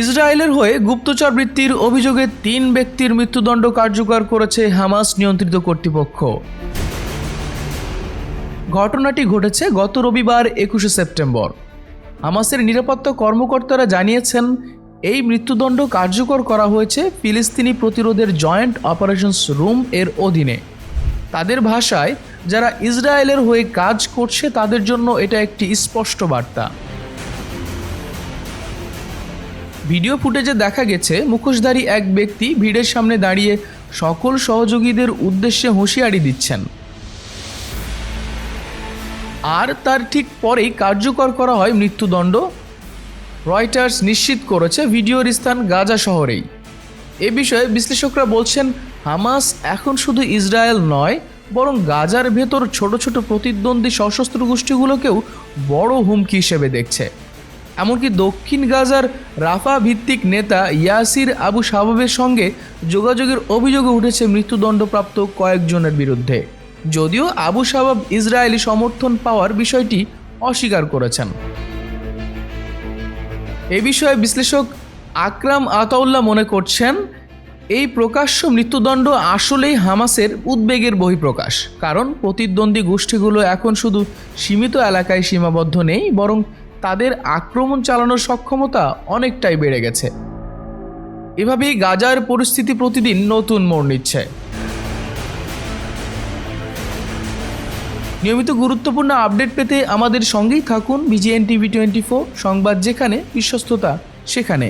ইসরায়েলের হয়ে গুপ্তচর বৃত্তির অভিযোগে তিন ব্যক্তির মৃত্যুদণ্ড কার্যকর করেছে হামাস নিয়ন্ত্রিত কর্তৃপক্ষ। ঘটনাটি ঘটেছে গত রবিবার, একুশে সেপ্টেম্বর। হামাসের নিরাপত্তা কর্মকর্তারা জানিয়েছেন, এই মৃত্যুদণ্ড কার্যকর করা হয়েছে ফিলিস্তিনি প্রতিরোধের জয়েন্ট অপারেশনস রুম এর অধীনে। তাদের ভাষায়, যারা ইসরায়েলের হয়ে কাজ করছে তাদের জন্য এটা একটি স্পষ্ট বার্তা। ভিডিও ফুটেজে দেখা গেছে, মুখোশধারী এক ব্যক্তি ভিড়ের সামনে দাঁড়িয়ে সকল সহযোগীদের উদ্দেশ্যে হুঁশিয়ারি দিচ্ছেন। আর তার ঠিক পরেই কার্যকর করা হয় মৃত্যুদণ্ড। রয়টার্স নিশ্চিত করেছে ভিডিওর স্থান গাজা শহরেই। এ বিষয়ে বিশ্লেষকরা বলছেন, হামাস এখন শুধু ইসরায়েল নয়, বরং গাজার ভেতর ছোট ছোট প্রতিদ্বন্দ্বী সশস্ত্র গোষ্ঠীগুলোকেও বড় হুমকি হিসেবে দেখছে। এমনকি দক্ষিণ গাজার রাফা ভিত্তিক নেতা ইয়াসির আবু শাবাবের সঙ্গে যোগাযোগের অভিযোগে উঠেছে মৃত্যুদণ্ডপ্রাপ্ত কয়েকজনের বিরুদ্ধে। যদিও আবু শাবাব ইসরায়েলি সমর্থন পাওয়ার বিষয়টি অস্বীকার করেছেন। এ বিষয়ে বিশ্লেষক আকরাম আতাউল্লাহ মনে করছেন, এই প্রকাশ্য মৃত্যুদণ্ড আসলেই হামাসের উদ্বেগের বহিঃপ্রকাশ। কারণ প্রতিদ্বন্দ্বী গোষ্ঠীগুলো এখন শুধু সীমিত এলাকায় সীমাবদ্ধ নেই, বরং তাদের আক্রমণ চালানোর সক্ষমতা অনেকটাই বেড়ে গেছে। এভাবেই গাজার পরিস্থিতি প্রতিদিন নতুন মোড় নিচ্ছে। নিয়মিত গুরুত্বপূর্ণ আপডেট পেতে আমাদের সঙ্গেই থাকুন বিজিএন টিভি টোয়েন্টি ফোর সংবাদ যেখানে, বিশ্বস্ততা সেখানে।